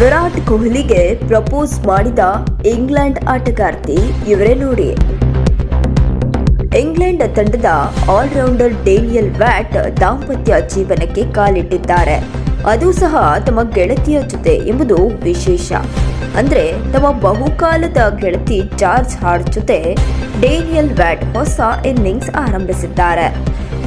ವಿರಾಟ್ ಕೊಹ್ಲಿಗೆ ಪ್ರಪೋಸ್ ಮಾಡಿದ ಇಂಗ್ಲೆಂಡ್ ಆಟಗಾರ್ತಿ ಇವರೇ ನೋಡಿ. ಇಂಗ್ಲೆಂಡ್ ತಂಡದ ಆಲ್ರೌಂಡರ್ ಡೇನಿಯಲ್ ವ್ಯಾಟ್ ದಾಂಪತ್ಯ ಜೀವನಕ್ಕೆ ಕಾಲಿಟ್ಟಿದ್ದಾರೆ. ಅದು ಸಹ ತಮ್ಮ ಗೆಳತಿಯ ಜೊತೆ ಎಂಬುದು ವಿಶೇಷ. ಅಂದ್ರೆ ತಮ್ಮ ಬಹುಕಾಲದ ಗೆಳತಿ ಜಾರ್ಜ್ ಹಾರ್ಡ್ ಜೊತೆ ಡೇನಿಯಲ್ ವ್ಯಾಟ್ ಹೊಸ ಇನ್ನಿಂಗ್ಸ್ ಆರಂಭಿಸಿದ್ದಾರೆ.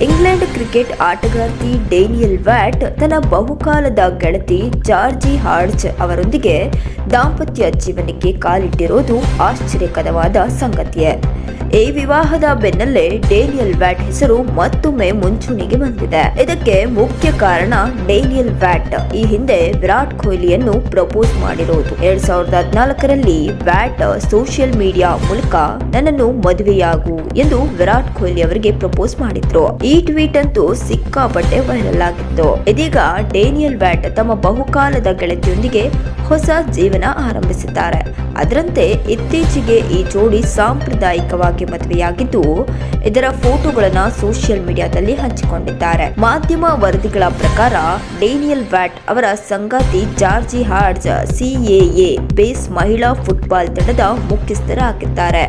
ಇಂಗ್ಲೆಂಡ್ ಕ್ರಿಕೆಟ್ ಆಟಗಾರ್ತಿ ಡೇನಿಯಲ್ ವ್ಯಾಟ್ ತನ್ನ ಬಹುಕಾಲದ ಗೆಳತಿ ಜಾರ್ಜಿ ಹಾರ್ಡ್ಜ್ ಅವರೊಂದಿಗೆ ದಾಂಪತ್ಯ ಜೀವನಕ್ಕೆ ಕಾಲಿಟ್ಟಿರೋದು ಆಶ್ಚರ್ಯಕರವಾದ ಸಂಗತಿಯೇ. ಈ ವಿವಾಹದ ಬೆನ್ನಲ್ಲೇ ಡೇನಿಯಲ್ ವ್ಯಾಟ್ ಹೆಸರು ಮತ್ತೊಮ್ಮೆ ಮುಂಚೂಣಿಗೆ ಬಂದಿದೆ. ಇದಕ್ಕೆ ಮುಖ್ಯ ಕಾರಣ ಡೇನಿಯಲ್ ವ್ಯಾಟ್. ಈ ಹಿಂದೆ ವಿರಾಟ್ ಕೊಹ್ಲಿಯನ್ನು ಪ್ರಪೋಸ್ ಮಾಡಿರೋದು. ಎರಡ್ ಸಾವಿರದ ಹದಿನಾಲ್ಕರಲ್ಲಿ ವ್ಯಾಟ್ ಸೋಷಿಯಲ್ ಮೀಡಿಯಾ ಮೂಲಕ ನನ್ನನ್ನು ಮದುವೆಯಾಗು ಎಂದು ವಿರಾಟ್ ಕೊಹ್ಲಿ ಅವರಿಗೆ ಪ್ರಪೋಸ್ ಮಾಡಿದ್ರು. ಈ ಟ್ವೀಟ್ ಅಂತೂ ಸಿಕ್ಕಾಪಟ್ಟೆ ವೈರಲ್ ಆಗಿತ್ತು. ಇದೀಗ ಡೇನಿಯಲ್ ವ್ಯಾಟ್ ತಮ್ಮ ಬಹುಕಾಲದ ಗೆಳತಿಯೊಂದಿಗೆ ಹೊಸ ಜೀವನ ಆರಂಭಿಸಿದ್ದಾರೆ. ಅದರಂತೆ ಇತ್ತೀಚೆಗೆ ಈ ಜೋಡಿ ಸಾಂಪ್ರದಾಯಿಕವಾಗಿ ಮದುವೆಯಾಗಿದ್ದು, ಇದರ ಫೋಟೋಗಳನ್ನು ಸೋಷಿಯಲ್ ಮೀಡಿಯಾದಲ್ಲಿ ಹಂಚಿಕೊಂಡಿದ್ದಾರೆ. ಮಾಧ್ಯಮ ವರದಿಗಳ ಪ್ರಕಾರ, ಡೇನಿಯಲ್ ವ್ಯಾಟ್ ಅವರ ಸಂಗಾತಿ ಜಾರ್ಜಿ ಹಾರ್ಜ್ ಸಿಎಎ ಬೇಸ್ ಮಹಿಳಾ ಫುಟ್ಬಾಲ್ ತಂಡದ ಮುಖ್ಯಸ್ಥರಾಗಿದ್ದಾರೆ.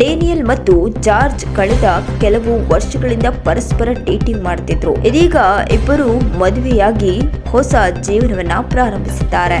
ಡೇನಿಯಲ್ ಮತ್ತು ಜಾರ್ಜ್ ಕಳೆದ ಕೆಲವು ವರ್ಷಗಳಿಂದ ಪರಸ್ಪರ ಡೇಟಿಂಗ್ ಮಾಡುತ್ತಿದ್ರು ಇದೀಗ ಇಬ್ಬರು ಮದುವೆಯಾಗಿ ಹೊಸ ಜೀವನವನ್ನ ಪ್ರಾರಂಭಿಸಿದ್ದಾರೆ.